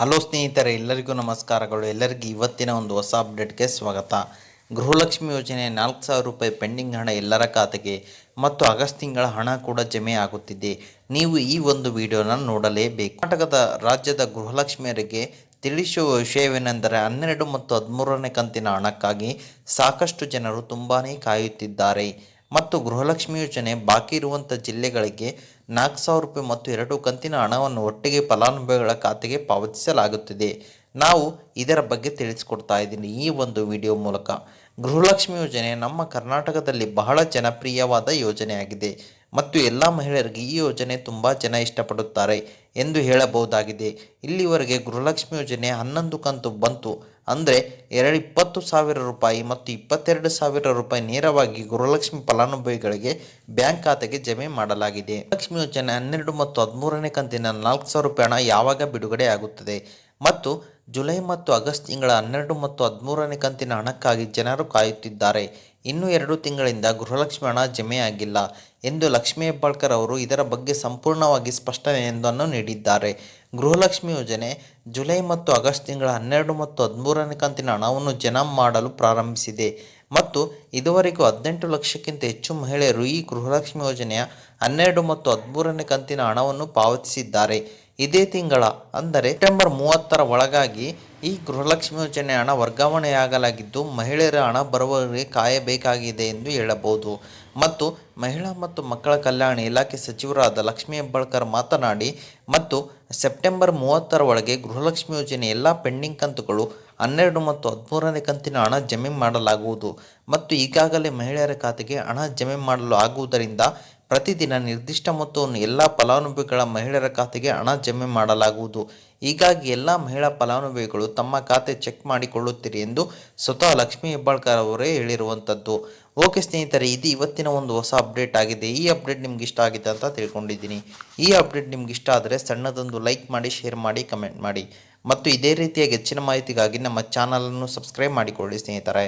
Hello ಸ್ನೇಹಿತರೆ, ಎಲ್ಲರಿಗೂ ನಮಸ್ಕಾರಗಳು. ಎಲ್ಲರಿಗೂ ಇವತ್ತಿನ ಒಂದು ಹೊಸ ಅಪ್ಡೇಟ್ಗೆ ಸ್ವಾಗತ. ಗೃಹಲಕ್ಷ್ಮಿ ಯೋಜನೆ ನಾಲ್ಕು ಸಾವಿರ ರೂಪಾಯಿ ಪೆಂಡಿಂಗ್ ಹಣ ಎಲ್ಲರ ಖಾತೆಗೆ ಮತ್ತು ಆಗಸ್ಟ್ ತಿಂಗಳ ಹಣ ಕೂಡ ಜಮೆ ಆಗುತ್ತಿದೆ. ನೀವು ಈ ಒಂದು ವಿಡಿಯೋನ ನೋಡಲೇಬೇಕು. ಕರ್ನಾಟಕದ ರಾಜ್ಯದ ಗೃಹಲಕ್ಷ್ಮಿಯರಿಗೆ ತಿಳಿಸುವ ವಿಷಯವೇನೆಂದರೆ, ಹನ್ನೆರಡು ಮತ್ತು ಹದಿಮೂರನೇ ಕಂತಿನ ಹಣಕ್ಕಾಗಿ ಸಾಕಷ್ಟು ಜನರು ತುಂಬಾ ಕಾಯುತ್ತಿದ್ದಾರೆ. ಮತ್ತು ಗೃಹಲಕ್ಷ್ಮಿ ಯೋಜನೆ ಬಾಕಿ ಇರುವಂಥ ಜಿಲ್ಲೆಗಳಿಗೆ ನಾಲ್ಕು ಸಾವಿರ ರೂಪಾಯಿ ಮತ್ತು ಎರಡು ಕಂತಿನ ಹಣವನ್ನು ಒಟ್ಟಿಗೆ ಫಲಾನುಭವಿಗಳ ಖಾತೆಗೆ ಪಾವತಿಸಲಾಗುತ್ತಿದೆ. ನಾವು ಇದರ ಬಗ್ಗೆ ತಿಳಿಸಿಕೊಡ್ತಾ ಇದ್ದೀನಿ ಈ ಒಂದು ವಿಡಿಯೋ ಮೂಲಕ. ಗೃಹಲಕ್ಷ್ಮಿ ಯೋಜನೆ ನಮ್ಮ ಕರ್ನಾಟಕದಲ್ಲಿ ಬಹಳ ಜನಪ್ರಿಯವಾದ ಯೋಜನೆಯಾಗಿದೆ ಮತ್ತು ಎಲ್ಲ ಮಹಿಳೆಯರಿಗೆ ಈ ಯೋಜನೆ ತುಂಬ ಜನ ಇಷ್ಟಪಡುತ್ತಾರೆ ಎಂದು ಹೇಳಬಹುದಾಗಿದೆ. ಇಲ್ಲಿವರೆಗೆ ಗೃಹಲಕ್ಷ್ಮಿ ಯೋಜನೆ ಹನ್ನೊಂದು ಕಂತು ಬಂತು. ಅಂದರೆ ಎರಡು ಇಪ್ಪತ್ತು ಸಾವಿರ ರೂಪಾಯಿ ಮತ್ತು ಇಪ್ಪತ್ತೆರಡು ಸಾವಿರ ರೂಪಾಯಿ ನೇರವಾಗಿ ಗೃಹಲಕ್ಷ್ಮಿ ಫಲಾನುಭವಿಗಳಿಗೆ ಬ್ಯಾಂಕ್ ಖಾತೆಗೆ ಜಮೆ ಮಾಡಲಾಗಿದೆ. ಲಕ್ಷ್ಮಿ ಯೋಜನೆ ಹನ್ನೆರಡು ಮತ್ತು ಹದಿಮೂರನೇ ಕಂತಿನ ನಾಲ್ಕು ಸಾವಿರ ರೂಪಾಯಿ ಹಣ ಯಾವಾಗ ಬಿಡುಗಡೆ ಆಗುತ್ತದೆ? ಮತ್ತು ಜುಲೈ ಮತ್ತು ಆಗಸ್ಟ್ ತಿಂಗಳ ಹನ್ನೆರಡು ಮತ್ತು ಹದಿಮೂರನೇ ಕಂತಿನ ಹಣಕ್ಕಾಗಿ ಜನರು ಕಾಯುತ್ತಿದ್ದಾರೆ. ಇನ್ನೂ ಎರಡು ತಿಂಗಳಿಂದ ಗೃಹಲಕ್ಷ್ಮಿ ಹಣ ಜಮೆಯಾಗಿಲ್ಲ ಎಂದು ಲಕ್ಷ್ಮೀ ಹೆಬ್ಬಾಳ್ಕರ್ ಅವರು ಇದರ ಬಗ್ಗೆ ಸಂಪೂರ್ಣವಾಗಿ ಸ್ಪಷ್ಟನೆಯೊಂದನ್ನು ನೀಡಿದ್ದಾರೆ. ಗೃಹಲಕ್ಷ್ಮಿ ಯೋಜನೆ ಜುಲೈ ಮತ್ತು ಆಗಸ್ಟ್ ತಿಂಗಳ ಹನ್ನೆರಡು ಮತ್ತು ಹದಿಮೂರನೇ ಕಂತಿನ ಹಣವನ್ನು ಜನ ಮಾಡಲು ಪ್ರಾರಂಭಿಸಿದೆ. ಮತ್ತು ಇದುವರೆಗೂ ಹದಿನೆಂಟು ಲಕ್ಷಕ್ಕಿಂತ ಹೆಚ್ಚು ಮಹಿಳೆಯರು ಈ ಗೃಹಲಕ್ಷ್ಮಿ ಯೋಜನೆಯ ಹನ್ನೆರಡು ಮತ್ತು ಹದಿಮೂರನೇ ಕಂತಿನ ಹಣವನ್ನು ಪಾವತಿಸಿದ್ದಾರೆ. ಇದೇ ತಿಂಗಳ, ಅಂದರೆ ಸೆಪ್ಟೆಂಬರ್ ಮೂವತ್ತರ ಒಳಗಾಗಿ ಈ ಗೃಹಲಕ್ಷ್ಮಿ ಯೋಜನೆ ಹಣ ವರ್ಗಾವಣೆಯಾಗಲಾಗಿದ್ದು, ಮಹಿಳೆಯರ ಹಣ ಬರುವವರೆಗೆ ಕಾಯಬೇಕಾಗಿದೆ ಎಂದು ಹೇಳಬಹುದು. ಮತ್ತು ಮಹಿಳಾ ಮತ್ತು ಮಕ್ಕಳ ಕಲ್ಯಾಣ ಇಲಾಖೆ ಸಚಿವರಾದ ಲಕ್ಷ್ಮೀ ಹೆಬ್ಬಾಳ್ಕರ್ ಮಾತನಾಡಿ, ಮತ್ತು ಸೆಪ್ಟೆಂಬರ್ ಮೂವತ್ತರ ಒಳಗೆ ಗೃಹಲಕ್ಷ್ಮಿ ಯೋಜನೆ ಎಲ್ಲ ಪೆಂಡಿಂಗ್ ಕಂತುಗಳು ಹನ್ನೆರಡು ಮತ್ತು ಹದಿಮೂರನೇ ಕಂತಿನ ಹಣ ಜಮೆ ಮಾಡಲಾಗುವುದು. ಮತ್ತು ಈಗಾಗಲೇ ಮಹಿಳೆಯರ ಖಾತೆಗೆ ಹಣ ಜಮೆ ಮಾಡಲು ಆಗುವುದರಿಂದ ಪ್ರತಿದಿನ ನಿರ್ದಿಷ್ಟ ಮೊತ್ತವನ್ನು ಎಲ್ಲ ಫಲಾನುಭವಿಗಳ ಮಹಿಳೆಯರ ಖಾತೆಗೆ ಹಣ ಜಮೆ ಮಾಡಲಾಗುವುದು. ಹೀಗಾಗಿ ಎಲ್ಲ ಮಹಿಳಾ ಫಲಾನುಭವಿಗಳು ತಮ್ಮ ಖಾತೆ ಚೆಕ್ ಮಾಡಿಕೊಳ್ಳುತ್ತೀರಿ ಎಂದು ಸ್ವತಃ ಲಕ್ಷ್ಮೀ ಹೆಬ್ಬಾಳ್ಕರ್ ಅವರೇ ಹೇಳಿರುವಂಥದ್ದು ಓಕೆ ಸ್ನೇಹಿತರೆ, ಇದು ಇವತ್ತಿನ ಒಂದು ಹೊಸ ಅಪ್ಡೇಟ್ ಆಗಿದೆ. ಈ ಅಪ್ಡೇಟ್ ನಿಮ್ಗೆ ಇಷ್ಟ ಆಗಿದೆ ಅಂತ ತಿಳ್ಕೊಂಡಿದ್ದೀನಿ. ಈ ಅಪ್ಡೇಟ್ ನಿಮ್ಗೆ ಇಷ್ಟ ಆದರೆ ಸಣ್ಣದೊಂದು ಲೈಕ್ ಮಾಡಿ, ಶೇರ್ ಮಾಡಿ, ಕಮೆಂಟ್ ಮಾಡಿ. ಮತ್ತು ಇದೇ ರೀತಿಯಾಗಿ ಹೆಚ್ಚಿನ ಮಾಹಿತಿಗಾಗಿ ನಮ್ಮ ಚಾನಲನ್ನು ಸಬ್ಸ್ಕ್ರೈಬ್ ಮಾಡಿಕೊಳ್ಳಿ ಸ್ನೇಹಿತರೆ.